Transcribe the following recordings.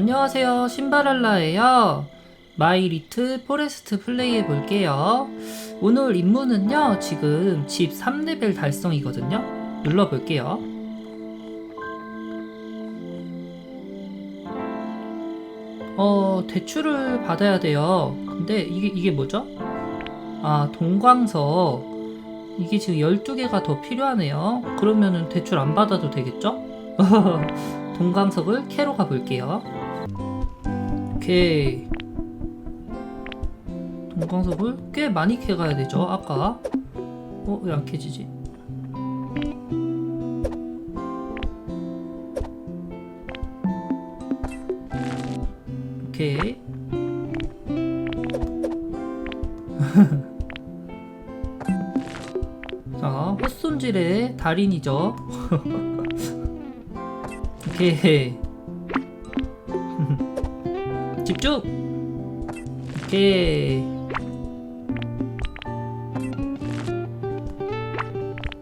안녕하세요. 신바랄라예요. 마이 리트 포레스트 플레이 해볼게요. 오늘 임무는요, 지금 집 3레벨 달성이거든요. 눌러볼게요. 어, 대출을 받아야 돼요. 근데 이게, 이게 뭐죠? 아, 동광석. 이게 지금 12개가 더 필요하네요. 그러면은 대출 안 받아도 되겠죠? 동광석을 캐러 가볼게요. 오케이. 동광석을 꽤 많이 캐가야 되죠, 아까. 어, 왜 안 캐지지? 오케이. 자, 헛손질의 달인이죠. 오케이. 집중! 오케이.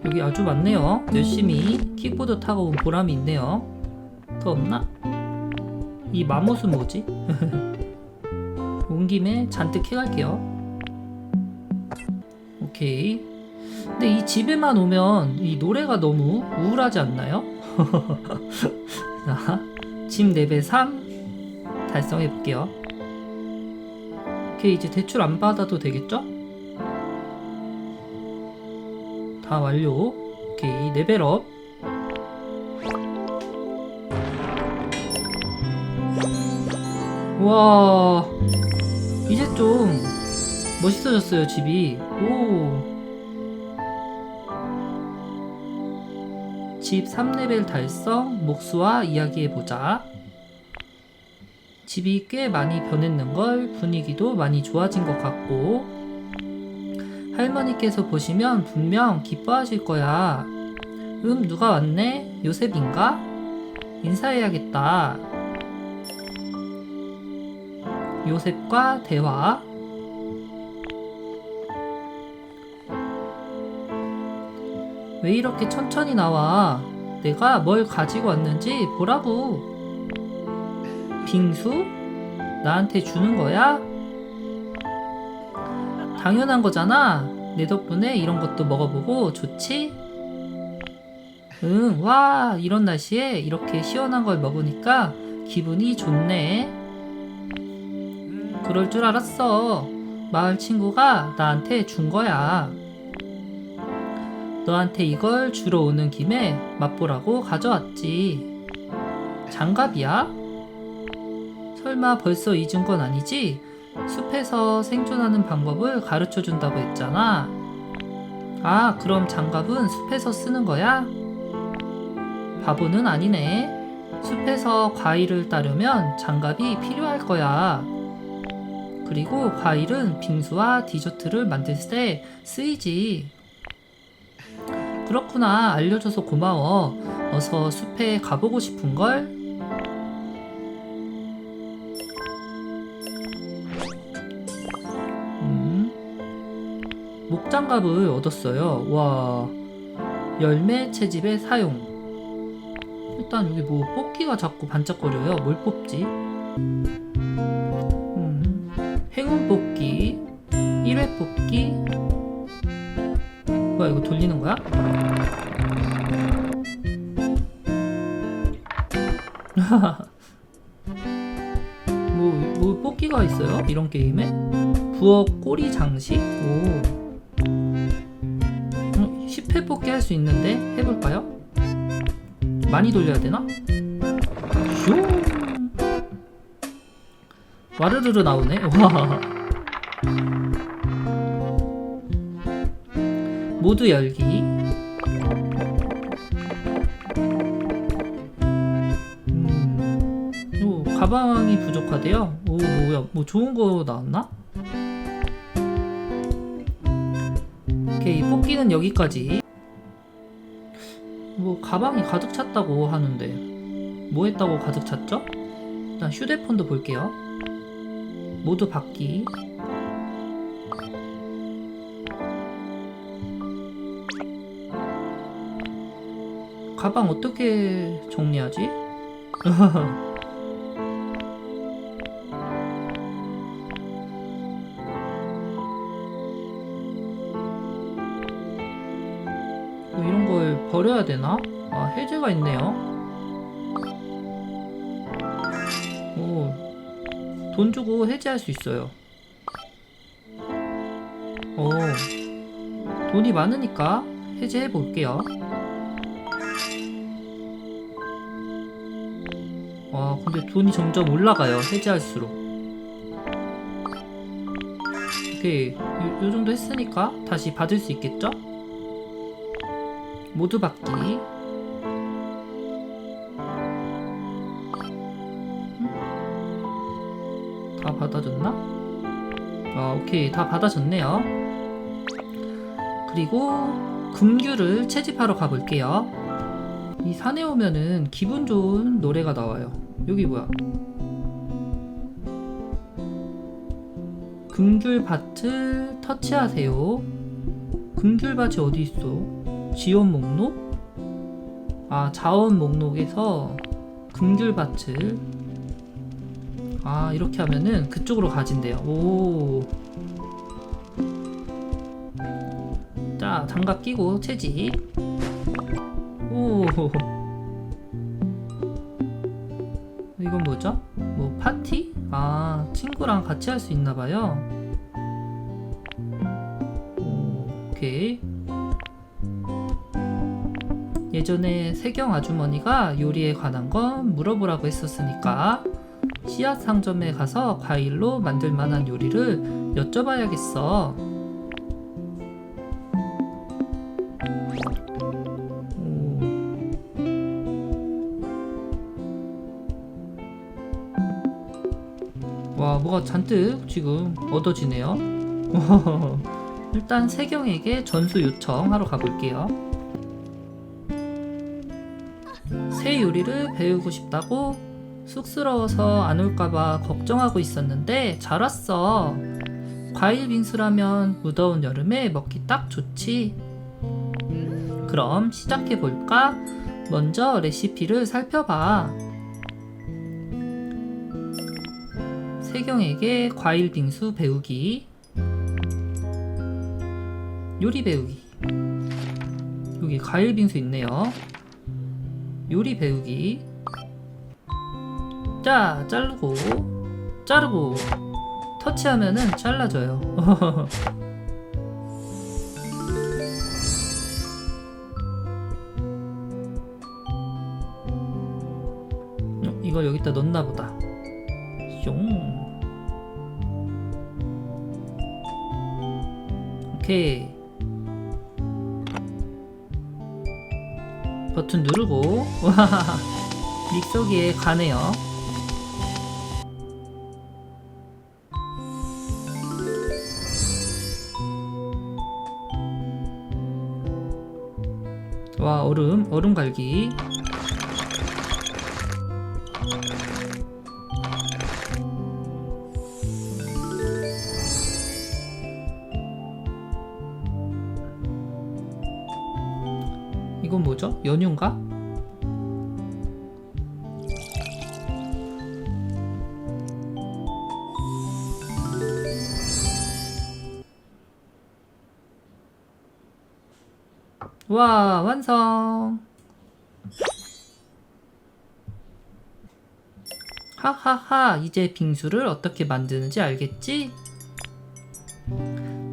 여기 아주 많네요. 열심히 킥보드 타고 온 보람이 있네요. 더 없나? 이 마못은 뭐지? 온 김에 잔뜩 해갈게요. 오케이. 근데 이 집에만 오면 이 노래가 너무 우울하지 않나요? 자, 집 레벨 3 달성해 볼게요. 오케이, 이제 대출 안 받아도 되겠죠? 다 완료. 오케이, 레벨업. 와, 이제 좀 멋있어졌어요, 집이. 오. 집 3레벨 달성, 목수와 이야기해보자. 집이 꽤 많이 변했는 걸, 분위기도 많이 좋아진 것 같고, 할머니께서 보시면 분명 기뻐하실 거야. 음, 누가 왔네? 요셉인가? 인사해야겠다. 요셉과 대화. 왜 이렇게 천천히 나와? 내가 뭘 가지고 왔는지 보라고. 빙수? 나한테 주는 거야? 당연한 거잖아. 내 덕분에 이런 것도 먹어보고 좋지? 응, 와, 이런 날씨에 이렇게 시원한 걸 먹으니까 기분이 좋네. 그럴 줄 알았어. 마을 친구가 나한테 준 거야. 너한테 이걸 주러 오는 김에 맛보라고 가져왔지. 장갑이야? 설마 벌써 잊은 건 아니지? 숲에서 생존하는 방법을 가르쳐 준다고 했잖아. 아, 그럼 장갑은 숲에서 쓰는 거야? 바보는 아니네. 숲에서 과일을 따려면 장갑이 필요할 거야. 그리고 과일은 빙수와 디저트를 만들 때 쓰이지. 그렇구나. 알려줘서 고마워. 어서 숲에 가보고 싶은 걸? 음. 목장갑을 얻었어요. 와. 열매 채집에 사용. 일단 여기 뭐 뽑기가 자꾸 반짝거려요. 뭘 뽑지? 음. 행운 뽑기. 1회 뽑기. 뭐야 이거 돌리는 거야? 뭐, 뭐 뽑기가 있어요? 이런 게임에? 부엌 꼬리 장식? 오. 할 수 있는데 해볼까요? 많이 돌려야 되나? 슝! 와르르르 나오네. 와. 모두 열기. 음. 오, 가방이 부족하대요. 오, 뭐야, 뭐 좋은 거 나왔나? 오케이, 뽑기는 여기까지. 가방이 가득 찼다고 하는데 뭐 했다고 가득 찼죠? 일단 휴대폰도 볼게요. 모두 받기. 가방 어떻게 정리하지? 뭐 이런 걸 버려야 되나? 아, 해제가 있네요. 오, 돈 주고 해제할 수 있어요. 오, 돈이 많으니까 해제해 볼게요. 와, 근데 돈이 점점 올라가요. 해제할수록. 오케이, 요, 요 정도 했으니까 다시 받을 수 있겠죠? 모두 받기. 다 받아줬나? 아, 오케이. 다 받아줬네요. 그리고 금규를 채집하러 가볼게요. 이 산에 오면은 기분 좋은 노래가 나와요. 여기 뭐야? 금귤밭을 터치하세요. 금귤밭이 어디 있어? 지원 목록? 아, 자원 목록에서 금귤밭을 아, 이렇게 하면은 그쪽으로 가진대요. 오. 자, 장갑 끼고 채집. 오. 이건 뭐죠? 뭐 파티? 아, 친구랑 같이 할 수 있나 봐요. 오, 오케이. 예전에 세경 아주머니가 요리에 관한 건 물어보라고 했었으니까 씨앗 상점에 가서 과일로 만들 만한 요리를 여쭤봐야겠어. 오. 와, 뭐가 잔뜩 지금 얻어지네요. 일단 세경에게 전수 요청하러 가볼게요. 새 요리를 배우고 싶다고 쑥스러워서 안 올까봐 걱정하고 있었는데 잘 왔어. 과일 빙수라면 무더운 여름에 먹기 딱 좋지. 그럼 시작해 볼까? 먼저 레시피를 살펴봐. 세경에게 과일 빙수 배우기. 요리 배우기. 여기 과일 빙수 있네요. 요리 배우기. 자, 자르고, 자르고, 터치하면은 잘라져요. 어, 이걸 여기다 넣나 보다. 숑. 오케이. 버튼 누르고 와 믹서기에 가네요. 와 얼음 얼음 갈기 이건 뭐죠? 연유인가? 와, 완성! 하하하, 이제 빙수를 어떻게 만드는지 알겠지?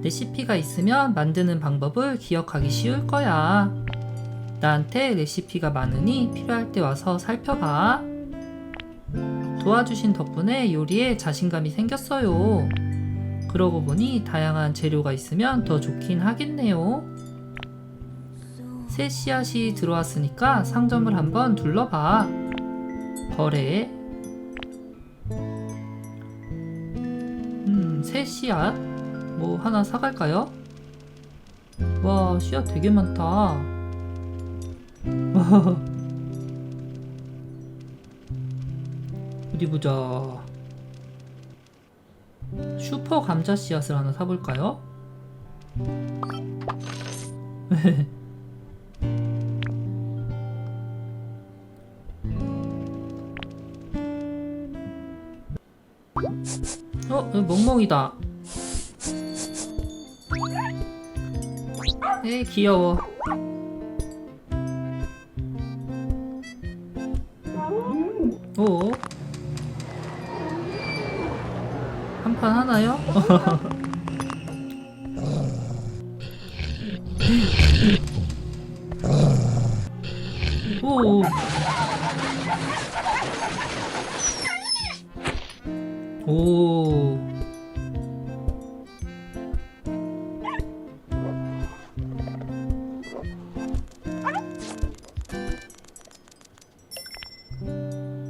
레시피가 있으면 만드는 방법을 기억하기 쉬울 거야. 나한테 레시피가 많으니 필요할 때 와서 살펴봐. 도와주신 덕분에 요리에 자신감이 생겼어요. 그러고 보니 다양한 재료가 있으면 더 좋긴 하겠네요. 새 씨앗이 들어왔으니까 상점을 한번 둘러봐. 거래. 음, 새 씨앗. 뭐 하나 사갈까요? 와, 씨앗 되게 많다. 어디 보자. 슈퍼 감자 씨앗을 하나 사볼까요? 어, 멍멍이다. 에 귀여워. 어? 오한 판 하나요?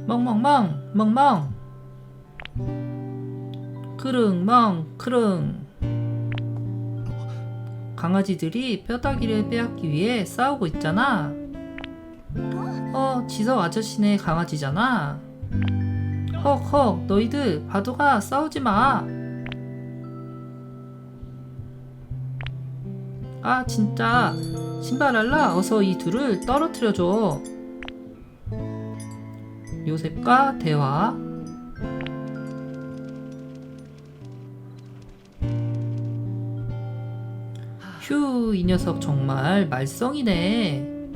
멍멍멍 멍멍. 크릉멍 크릉. 강아지들이 뼈다귀를 빼앗기 위해 싸우고 있잖아. 어 지석 아저씨네 강아지잖아. 헉헉 너희들 바도가 싸우지 마. 아 진짜. 신발알라 어서 이 둘을 떨어뜨려줘. 요셉과 대화 휴, 이 녀석 정말 말썽이네.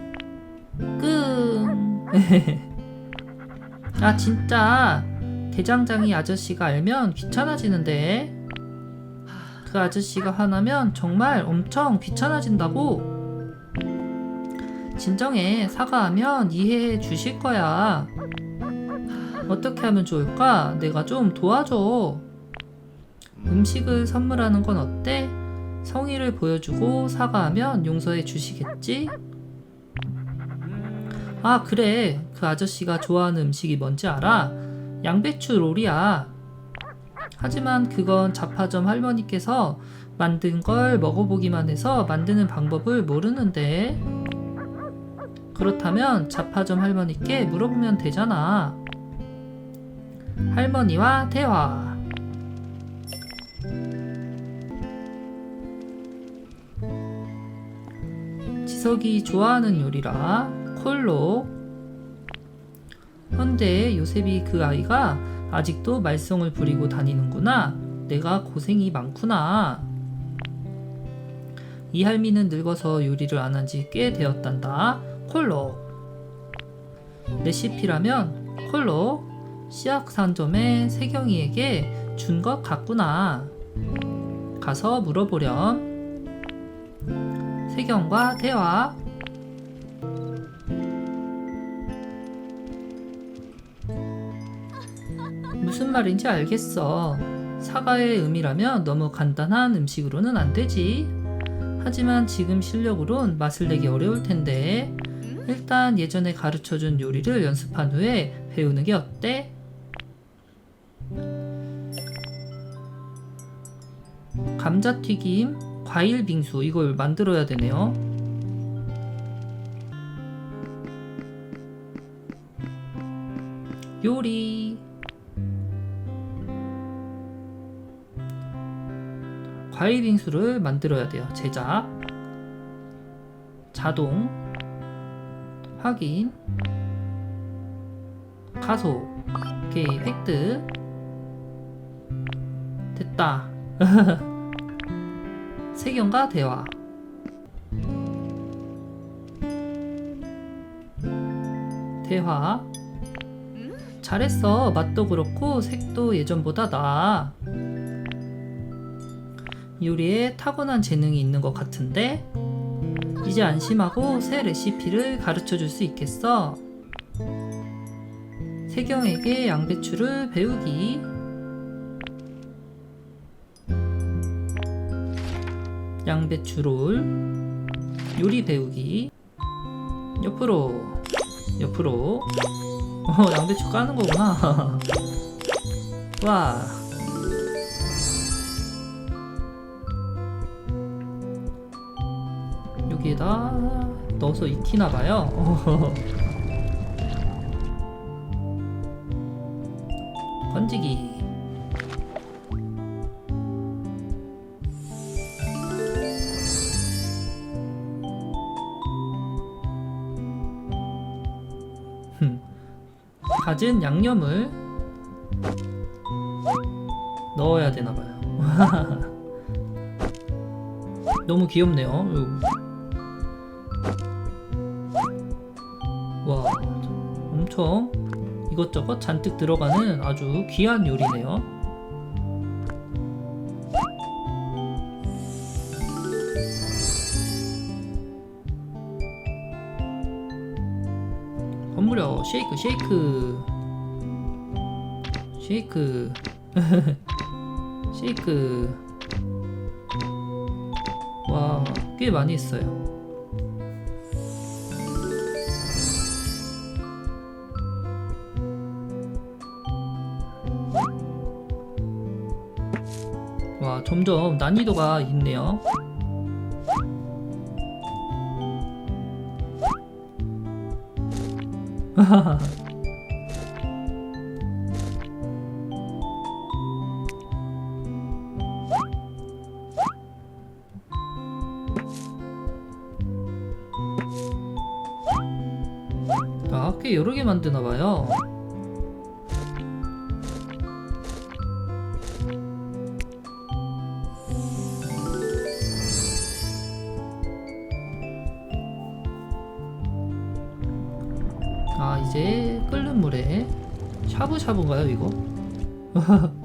끙. 아, 진짜. 대장장이 아저씨가 알면 귀찮아지는데. 그 아저씨가 화나면 정말 엄청 귀찮아진다고. 진정해. 사과하면 이해해 주실 거야. 어떻게 하면 좋을까? 내가 좀 도와줘. 음식을 선물하는 건 어때? 성의를 보여주고 사과하면 용서해 주시겠지? 아, 그래. 그 아저씨가 좋아하는 음식이 뭔지 알아? 양배추 롤이야. 하지만 그건 자파점 할머니께서 만든 걸 먹어보기만 해서 만드는 방법을 모르는데. 그렇다면 자파점 할머니께 물어보면 되잖아. 할머니와 대화. 지석이 좋아하는 요리라 콜로. 헌데 요셉이 그 아이가 아직도 말썽을 부리고 다니는구나. 내가 고생이 많구나. 이 할미는 늙어서 요리를 안 한 지 꽤 되었단다. 콜로. 레시피라면 콜로 상점에 세경이에게 준 것 같구나. 가서 물어보렴. 세경과 대화. 무슨 말인지 알겠어. 사과의 의미라면 너무 간단한 음식으로는 안 되지. 하지만 지금 실력으론 맛을 내기 어려울 텐데. 일단 예전에 가르쳐준 요리를 연습한 후에 배우는 게 어때? 감자튀김, 과일 빙수 이걸 만들어야 되네요. 요리. 과일 빙수를 만들어야 돼요. 제작. 자동. 확인. 가속 오케이 획득. 됐다 세경과 대화. 대화. 잘했어. 맛도 그렇고 색도 예전보다 나아 요리에 타고난 재능이 있는 것 같은데? 이제 안심하고 새 레시피를 가르쳐 줄 수 있겠어? 세경에게 양배추를 배우기 양배추 롤 요리 배우기. 옆으로 옆으로. 어 양배추 까는 거구나. 와. 여기에다 넣어서 익히나 봐요. 건지기 가진 양념을 넣어야 되나 봐요. 너무 귀엽네요. 와, 엄청 이것저것 잔뜩 들어가는 아주 귀한 요리네요. 쉐이크 쉐이크 와 꽤 많이 했어요. 와 점점 난이도가 있네요. 아, 만드나 봐요. 아, 이제 끓는 물에 샤브샤브인가요, 이거?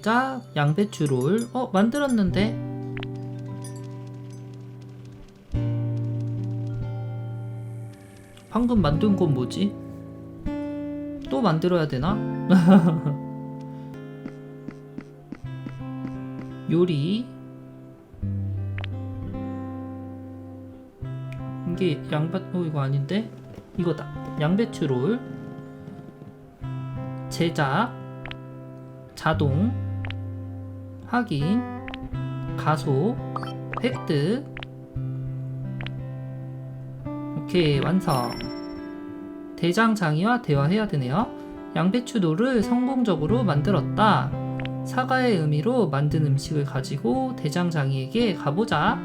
제작 양배추 롤. 어 만들었는데. 방금 만든 건 뭐지? 또 만들어야 되나? 요리. 이게 양배 어 이거 아닌데? 이거다. 양배추 롤. 제작. 자동 확인. 가소 획득. 오케이 완성. 대장장이와 대화해야 되네요. 양배추도를 성공적으로 만들었다. 사과의 의미로 만든 음식을 가지고 대장장이에게 가보자.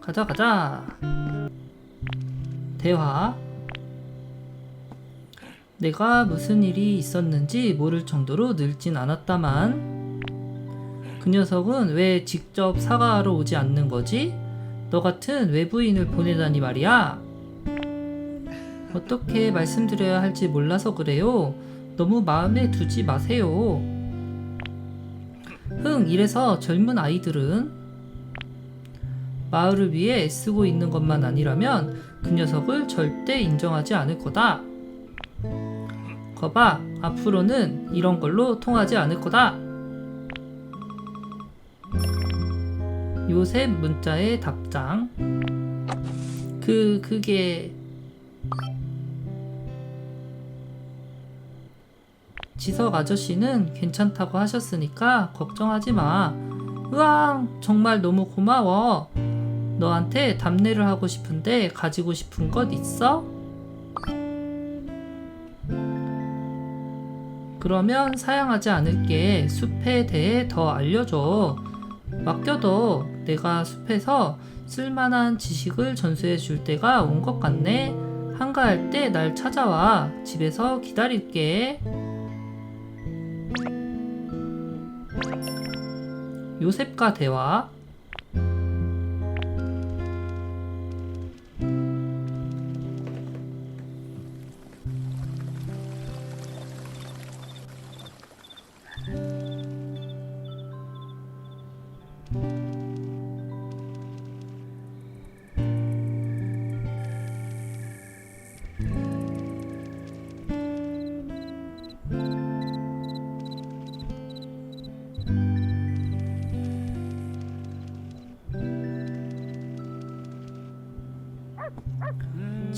가자 가자. 대화 내가 무슨 일이 있었는지 모를 정도로 늙진 않았다만 그 녀석은 왜 직접 사과하러 오지 않는 거지? 너 같은 외부인을 보내다니 말이야. 어떻게 말씀드려야 할지 몰라서 그래요. 너무 마음에 두지 마세요. 흥, 이래서 젊은 아이들은 마을을 위해 애쓰고 있는 것만 아니라면 그 녀석을 절대 인정하지 않을 거다. 거봐, 앞으로는 이런 걸로 통하지 않을 거다. 요셉 문자의 답장. 그, 그게. 지석 아저씨는 괜찮다고 하셨으니까 걱정하지 마. 으앙, 정말 너무 고마워. 너한테 답례를 하고 싶은데 가지고 싶은 것 있어? 그러면 사양하지 않을게 숲에 대해 더 알려줘. 맡겨둬. 내가 숲에서 쓸만한 지식을 전수해 줄 때가 온 것 같네. 한가할 때 날 찾아와. 집에서 기다릴게. 요셉과 대화.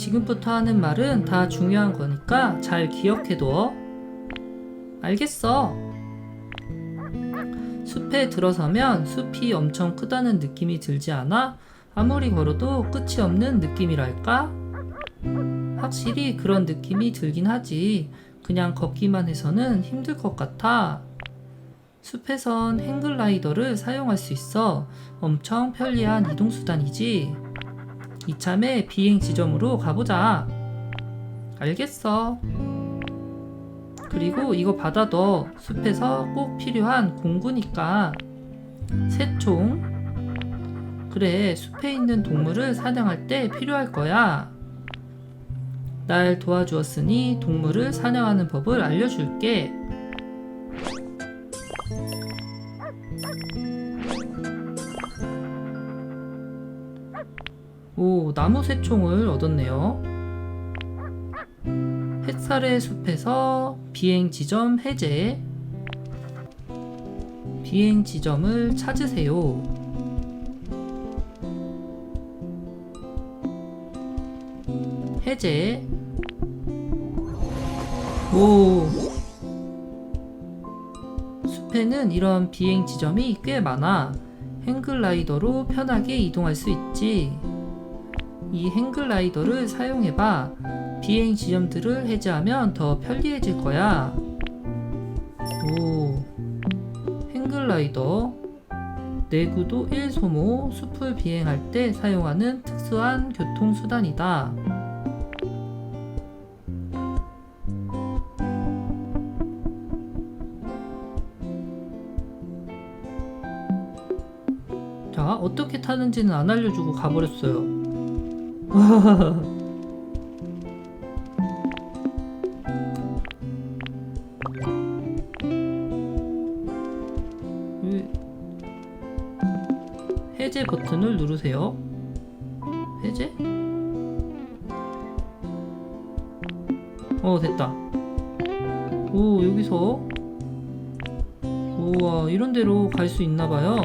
지금부터 하는 말은 다 중요한 거니까 잘 기억해둬. 알겠어. 숲에 들어서면 숲이 엄청 크다는 느낌이 들지 않아? 아무리 걸어도 끝이 없는 느낌이랄까? 확실히 그런 느낌이 들긴 하지. 그냥 걷기만 해서는 힘들 것 같아. 숲에선 행글라이더를 사용할 수 있어 엄청 편리한 이동수단이지. 이참에 비행 지점으로 가보자. 알겠어. 그리고 이거 받아둬. 숲에서 꼭 필요한 공구니까. 새총. 그래, 숲에 있는 동물을 사냥할 때 필요할 거야. 날 도와주었으니 동물을 사냥하는 법을 알려줄게. 오, 나무 새총을 얻었네요. 햇살의 숲에서 비행 지점 해제. 비행 지점을 찾으세요. 해제. 오. 숲에는 이런 비행 지점이 꽤 많아. 행글라이더로 편하게 이동할 수 있지. 이 행글라이더를 사용해봐. 비행 지점들을 해제하면 더 편리해질 거야. 오. 행글라이더. 내구도 1 소모, 숲을 비행할 때 사용하는 특수한 교통수단이다. 자, 어떻게 타는지는 안 알려주고 가버렸어요. 왜- 해제 버튼을 누르세요. 해제? 어, 됐다. 오, 여기서. 우와, 이런 데로 갈 수 있나 봐요.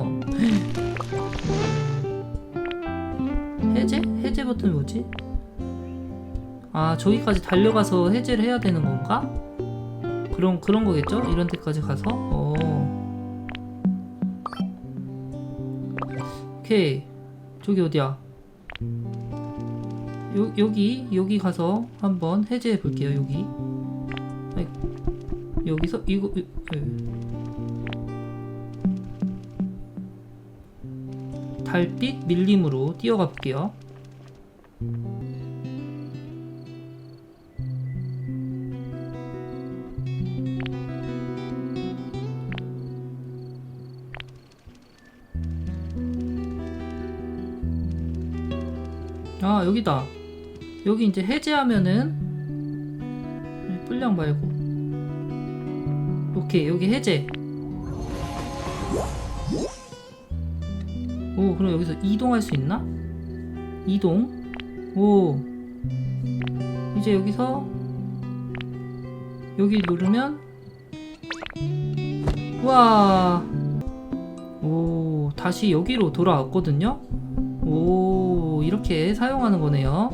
버튼이 뭐지? 아 저기까지 달려가서 해제를 해야 되는 건가? 그런 그런 거겠죠? 이런 데까지 가서 어. 오케이 저기 어디야? 요, 여기 여기 가서 한번 해제해 볼게요 여기 아이, 여기서 이거 이- 예. 달빛 밀림으로 뛰어가 볼게요. 아 여기다. 여기 이제 해제하면은 뿔량 말고. 오케이 여기 해제. 오, 그럼 여기서 이동할 수 있나? 이동. 오. 이제 여기서 여기 누르면 와. 오, 다시 여기로 돌아왔거든요. 오, 이렇게 사용하는 거네요.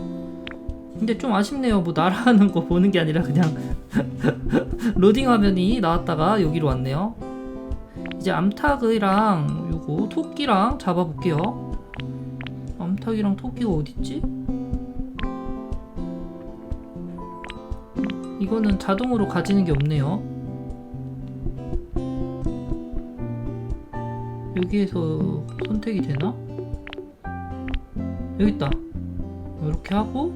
근데 좀 아쉽네요. 뭐 날아가는 거 보는 게 아니라 그냥 로딩 화면이 나왔다가 여기로 왔네요. 이제 암탉이랑 요거 토끼랑 잡아볼게요. 암탉이랑 토끼가 어딨지? 이거는 자동으로 가지는 게 없네요. 여기에서 선택이 되나? 여기 있다. 이렇게 하고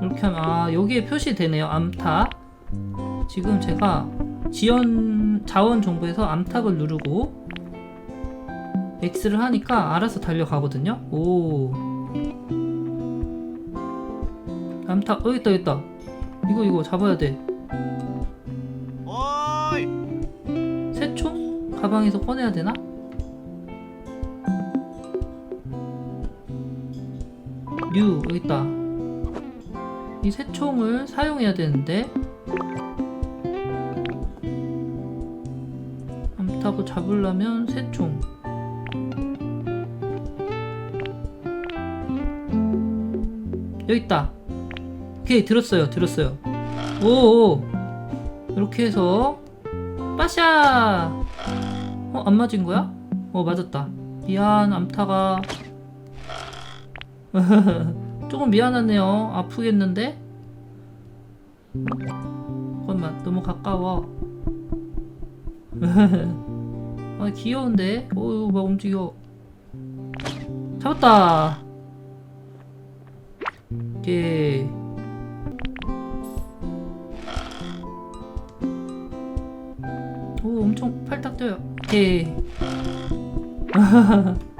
이렇게 하면 아 여기에 표시되네요. 암탉. 지금 제가 지원 자원 정보에서 암탉을 누르고 X를 하니까 알아서 달려가거든요. 오. 암탉 어 있다 있다. 이거 이거 잡아야 돼. 새총 가방에서 꺼내야 되나? 류 여기 있다. 이 새총을 사용해야 되는데 암탉을 잡으려면 새총. 여기 있다. 오케이 들었어요 들었어요. 오오 이렇게 해서 빠샤. 어, 안 맞은 거야? 어, 맞았다. 미안, 암탉아. 조금 미안하네요. 아프겠는데? 잠깐만, 너무 가까워. 아 귀여운데? 어우 막 움직여 잡았다 오케이 오 엄청 팔딱 뛰어요 오케이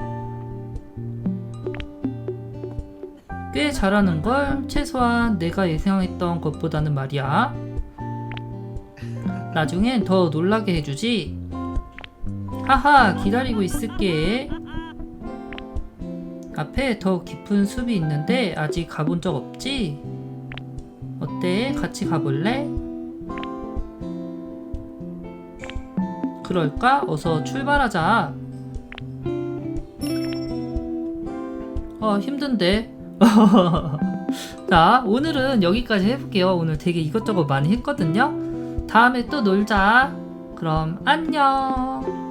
꽤 잘하는 걸 최소한 내가 예상했던 것보다는 말이야 나중엔 더 놀라게 해주지 하하 기다리고 있을게 앞에 더 깊은 숲이 있는데 아직 가본 적 없지? 어때? 같이 가볼래? 그럴까? 어서 출발하자. 어, 힘든데. 자, 오늘은 여기까지 해볼게요. 오늘 되게 이것저것 많이 했거든요. 다음에 또 놀자. 그럼 안녕.